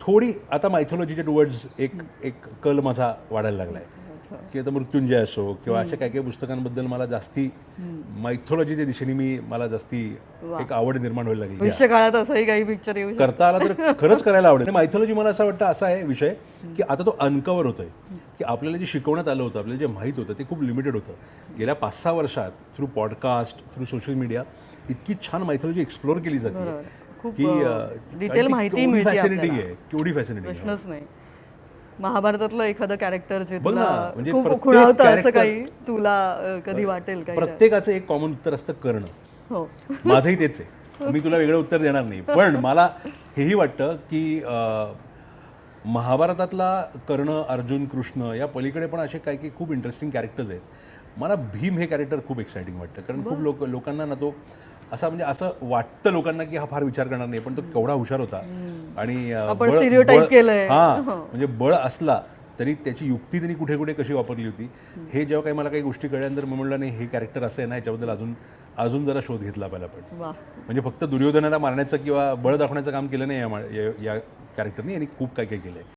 थोडी आता मायथॉलॉजीच्या टुवर्ड्स एक एक कल माझा वाढायला लागलाय. की आता मृत्युंजय असो किंवा अशा काही काही पुस्तकांबद्दल मला जास्ती मायथॉलॉजीच्या दिशेने मी मला जास्ती एक आवड निर्माण व्हायला लागली. भविष्य काळात असंही काही पिक्चर येऊ करता आला तर खरंच करायला आवडेल. मायथॉलॉजी मला असं वाटतं असा आहे विषय की आता तो अनकवर होतोय. की आपल्याला जे शिकवण्यात आलं होतं आपल्याला जे माहीत होतं ते खूप लिमिटेड होतं. गेल्या पाच सहा वर्षात through podcast through social media इतकी छान मायथॉलॉजी एक्सप्लोर केली जाते. खूप, detail माहिती मिळते फॅसिनेटिंग आपल्याला. आहे केवढी फॅसिनेटिंग प्रश्नच नाही. महाभारतातलं एखादं कॅरेक्टर जे तुला म्हणजे खूप प्रत्येक खुणावतं असं काही तुला कधी वाटेल काही प्रत्येकाचं एक कॉमन उत्तर असतं करणं. हो. माझंही तेच आहे. मी तुला वेगळं उत्तर देणार नाही. पण मला हेही वाटतं की महाभारतातला कर्ण अर्जुन कृष्ण या पलीकडे पण असे काही काही खूप इंटरेस्टिंग कॅरेक्टर्स आहेत. मला भीम हे कॅरेक्टर खूप एक्साइटिंग वाटतं. कारण खूप लोक लोकांना ना तो असा म्हणजे असं वाटतं लोकांना की हा फार विचार करणार नाही पण तो केवढा हुशार होता. आणि अं, आपण बळ- stereotype बळ- केलंय. हा हो. म्हणजे बळ असला तरी त्याची युक्ती त्यांनी कुठे कुठे कशी वापरली होती. हे जेव्हा काही मला काही गोष्टी कळल्यानंतर मी म्हणलं नाही हे कॅरेक्टर असं आहे ना याच्याबद्दल अजून अजून जरा शोध घेतला पाहिजे आपण वा म्हणजे फक्त दुर्योधनाला मारण्याचं किंवा बळ दाखवण्याचं काम केलं नाही या मा- या- या कॅरेक्टरनी यांनी खूप काय काय केलंय.